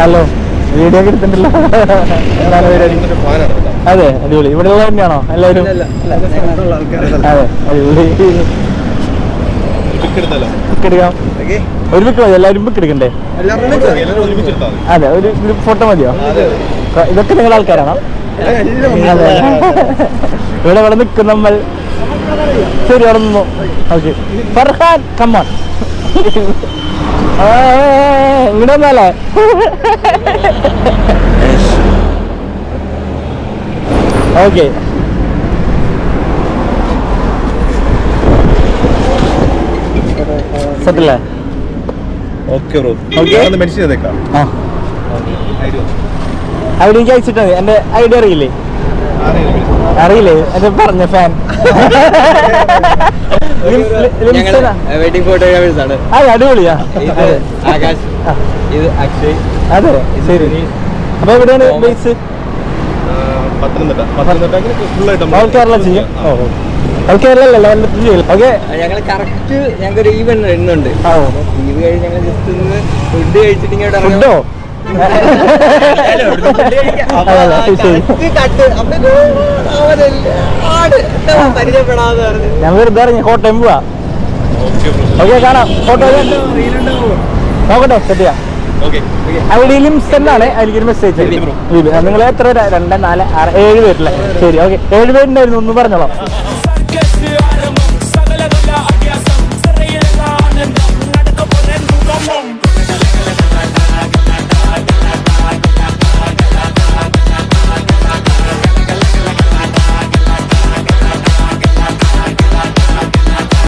Hello video ഒക്കെ എടുത്തിട്ടുണ്ടല്ലോ. അതെ അടിപൊളി. ഇവിടെ ഉള്ളത് തന്നെയാണോ? എല്ലാവരും? അതെ അടിപൊളി. എടുക്കാം. ഒരു ബുക്ക് മതി എല്ലാവരും ബുക്ക് എടുക്കണ്ടേ അതെ ഒരു ഗ്രൂപ്പ് ഫോട്ടോ മതിയോ? ഇതൊക്കെ നിങ്ങൾ ആൾക്കാരാണോ? അതെ. ഇവിടെ ഇവിടെ നിൽക്കും നമ്മൾ. ശരി അവിടെ നിന്നു. ഓക്കെ. ഫർഹാൻ കമ്മാൻ ഇങ്ങടെ വന്നാലേ? ഓക്കെ. സെറ്റല്ലേ? Okay bro. Okay. മെൻഷൻ ചെയ്തേക്കാം. ആ. അവിടെ എനിക്ക് അയച്ചിട്ടാ എന്റെ ഐഡിയ അറിയില്ലേ? അറിയില്ലേ? എന്റെ പറഞ്ഞ ഫാൻ വെഡിങ് ഫോട്ടോഗ്രാഫേഴ്സ് ആണ്. അതെ അടിപൊളിയാ. ഇത് അതെ. ആകാശ് ആ, ഇത് അക്ഷയ് അതെ ശരി. അപ്പൊ എവിടെയാണ് ബേസ് പത്തനംതിട്ട. പത്തനംതിട്ട ഫുള്ളായിട്ട് ഓൾ കേരള ചെയ്യും. ഓ ഓൾ കേരള അല്ലല്ലോ എല്ലാത്തിനും ചെയ്യും. ഓക്കെ. ഞങ്ങൾ കറക്റ്റ് ഞങ്ങൾക്ക് ഒരു ഈവൻ എണ്ണുണ്ട് ഓ. ഇത് കഴിഞ്ഞ് ഞങ്ങൾ ജസ്റ്റ് ഒന്ന് ഫുഡ് കഴിച്ചിട്ട് ഇങ്ങോട്ട് ഫുഡോ? ഞാൻ വെറുതെ ഇറങ്ങി. കോട്ടയം പോവാ. ഓക്കെ കാണാം. ഫോട്ടോ നോക്കട്ടെ സെറ്റ് ചെയ്യാം. സെന്നാണ് അതിലേക്ക് മെസ്സേജ് നിങ്ങൾ എത്ര പേരാ രണ്ട് നാല് ആറ് ഏഴ് പേരില്ലേ? ശരി ഓക്കെ. ഏഴ് പേരുണ്ടായിരുന്നു ഒന്ന് പറഞ്ഞോളാം.